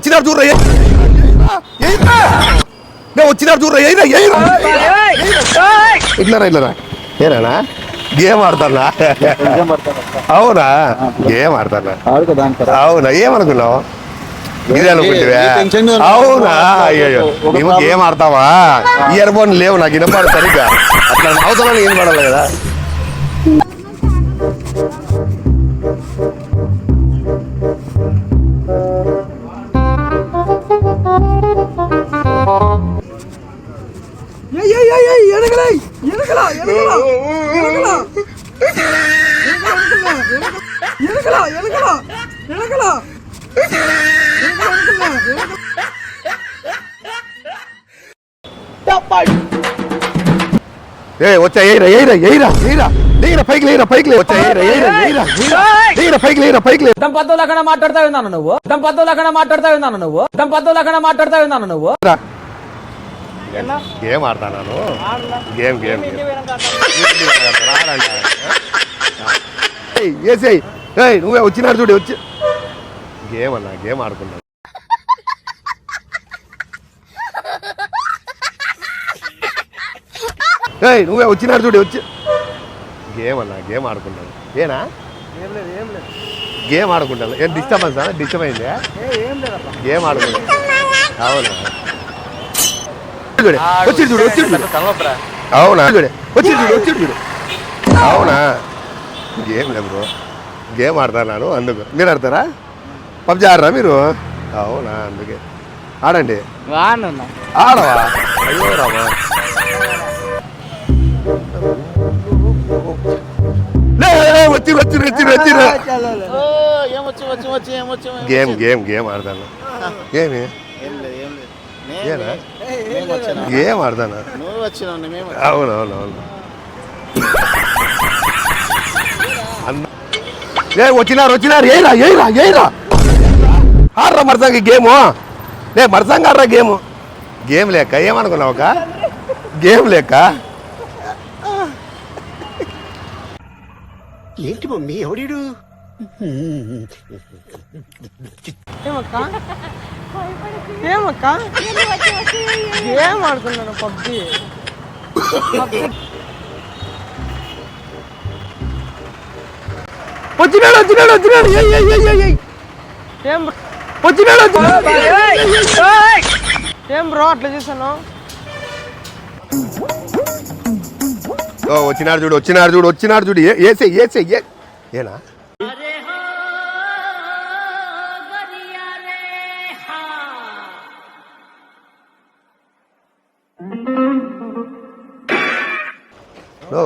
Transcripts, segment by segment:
వచ్చినారు చూడరా ఏ- ఏయ్రా. నే వచ్చినారు చూడరా ఏయ్రా ఏయ్రా ఇట్లరా ఇట్లరా ఏనా గేమ్ ఆడతానా? అవునా? గేమ్ ఆడతానా? దానికి అవునా? ఏమనుకున్నావు? ఇదే లేదు. అవునా? అయ్యో నువ్వు. గేమ్ ఆడతావా? ఇయర్ ఫోన్ లేవు నాకు వినపడు సరిగ్గా. అట్లా అవతల ఏం పడాలి కదా? ఏ వచ్చా ఏయిరా ఏయిరా ఏయిరా ఏయిరా లేరా పైకి లేరా పైకి లే వచ్చా ఏయిరా ఏయిరా ఏయిరా ఏయిరా లేరా పైకి లేరా పైకి లే దంపతులు అక్కడ మాట్లాడతా ఉన్నాను నువ్వు దంపతులు అక్కడ మాట్లాడతా ఉన్నాను నువ్వు దంపతులు అక్కడ మాట్లాడతా ఉన్నాను నువ్వు రా. గేమ్ ఆడతాను గేమ్ గేమ్ ఏయ్ నువ్వే వచ్చినాడు చూడు వచ్చి. గేమ్ అన్నా గేమ్ ఆడుకున్నాను ఏయ్ నువ్వే వచ్చినాడు చూడు వచ్చి. గేమ్ అన్నా గేమ్ ఆడుకున్నాను ఏనా? గేమ్ ఆడుకుంటాను. ఏం డిస్టర్బెన్స్ డిస్టర్బ్ అయిందా? గేమ్ ఆడుకున్నాను అవునా? వచ్చి చూడు వచ్చి చూడు అవునా? వచ్చి చూడు వచ్చి చూడు. అవునా? గేమ్ లేదు బ్రో. గేమ్ ఆడతాను అందుకు. మీరు ఆడతారా? పబ్జి ఆడరా మీరు? అవునా అందుకే. ఆడండి. ఆడవా? అయ్యో రామా. వచ్చి వచ్చి వచ్చి వచ్చి. ఏమొచ్చి వచ్చి వచ్చి ఏమొచ్చి గేమ్ గేమ్ గేమ్ ఆడతాను. గేమ్ ఏం మేము అవును అవును అవును. ఏ వచ్చినారు వచ్చినారు ఏరా ఏరా ఏరా ఆడరా మరసంగి గేము. లే మరసంగి ఆడరా గేము. గేమ్ లేక ఏమనుకున్నావు ఒక గేమ్ లేక? ఏంటి మమ్మీ ఎవడీడు? ఏమక్క? ఏమక్క? ఏం ఆడుకున్నాను పబ్జి వచ్చినాడు వచ్చినాడు వచ్చినాడు ఏయ్, ఏయ్, ఏయ్, ఏయ్, ఏయ్. ఏం వచ్చినాడు వచ్చినాడు ఏం బ్రో అట్లా చేశాను? ఓ వచ్చినాడు చూడు వచ్చినాడు చూడు వచ్చినాడు చూడు. ఏసే ఏసే ఏ. ఏనా? ఓ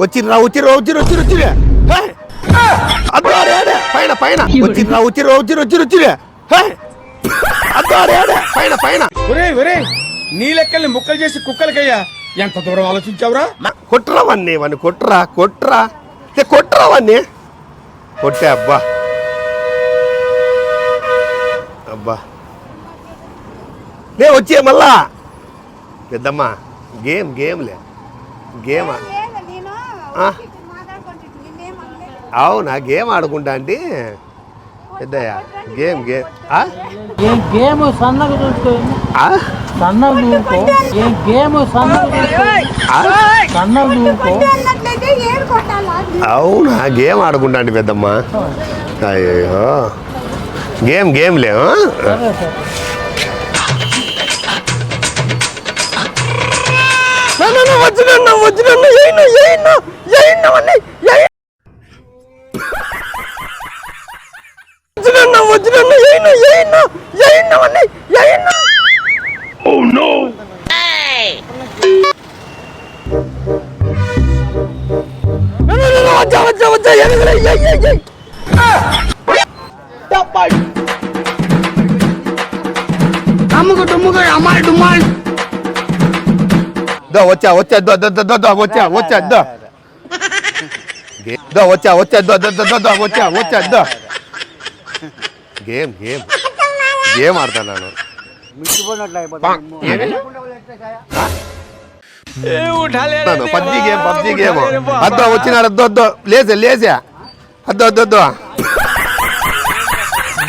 వచ్చిర్రా వచ్చిర్రా వచ్చిర్రు వచ్చిర్రు వచ్చిరే ఆడే పైన పైన. వచ్చిర్రా వచ్చిర్రా వచ్చిర్రు వచ్చిర్రు వచ్చిరే ఆడే పైన పైన. ఒరే ఒరే. నీ లెక్కల్ని ముక్కలు చేసి కుక్కలకయ్యా. ఎంత దూరం ఆలోచించావురా? కొట్రా వన్ని వన్ని కొట్రా కొట్రా కొట్రా వన్ని కొట్టే అబ్బా. అబ్బా. లే వచ్చే మళ్ళా. పెద్దమ్మా గేమ్ గేమ్లే గేమా అవునా గేమ్ ఆడుకుంటా అంటే? పెద్దయ్య గేమ్ గేమ్ ఆ? ఏం గేమ్ సన్నగా చూసుకో. ఆ? సన్నగా చూసుకో. ఏం గేమ్ సన్నగా చూసుకో. ఆ? సన్నగా చూసుకో. అవునా? గేమ్ ఆడుకుంటా అంటే పెద్దమ్మ. అయ్యో గేమ్ గేమ్ లే ఆ? నా, నా, నా, వచ్చినన్నా వచ్చినన్నా ఏయినా ఏయినా నా, ఎనగలే ఏయ్ ఏయ్ ఏయ్ దో వచ్చా వచ్చా దో దో దో దో వచ్చా వచ్చా దో. దో వచ్చా వచ్చా దో దో దో దో వచ్చా వచ్చా దో. Game game. గేమ్ ఆడతాను అయిపోతుంది పబ్జి గేమ్ పబ్జి గేమ్ అద్దో వచ్చినాడు అద్దో అద్దో లేసే లేసా అద్దో అద్దో అద్దో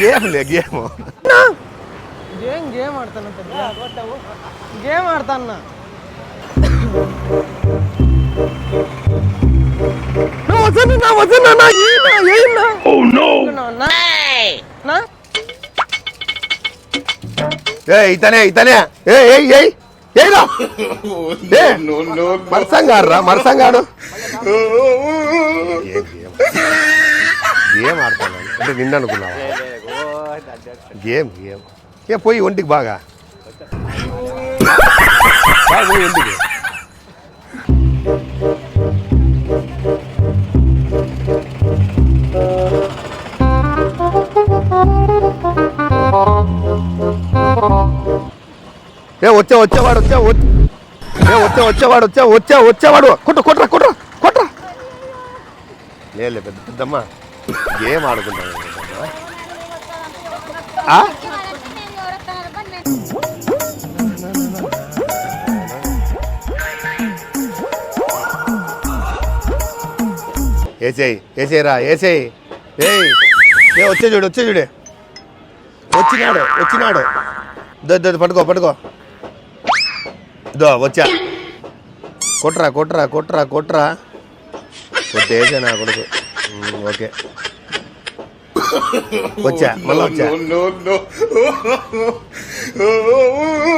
గేమ్ లే గేమ్ గేమ్ గేమ్ ఆడతాను పెద్ద గేమ్ ఆడతాన్నా నా నా ఏ ఇతనే ఇతనే ఏ ఏయ్ ఏయ్ ఏయ్రా ఏ మరసంగాడు. మరసంగాడు గేమ్? ఆడతాను. అంటే నిన్న అనుకున్నావా గేమ్ గేమ్. ఏ పోయి ఒంటికి బాగా. పోయి ఒంటికి. ఏ వచ్చా వచ్చేవాడు వచ్చా ఏ వచ్చా వచ్చేవాడు వచ్చా వచ్చా వచ్చేవాడు. కొట్ట కొట్రా కొట్రా కొట్రా. లేదు పెద్ద పెద్దమ్మ. గేమ్ ఆడుకుంటాను. ఆ? ఏసేయ్ ఏసేయరా ఏసేయ్. ఏయ్ ఏ వచ్చే చూడు వచ్చే చూడే. వచ్చినాడు వచ్చినాడు. దొద్దు పట్టుకో పట్టుకో. దో వచ్చా. కొట్రా కొట్రా కొట్రా కొట్రా. కొట్టేసే నా కొడుకు. ఓకే. వచ్చా మళ్ళీ వచ్చా.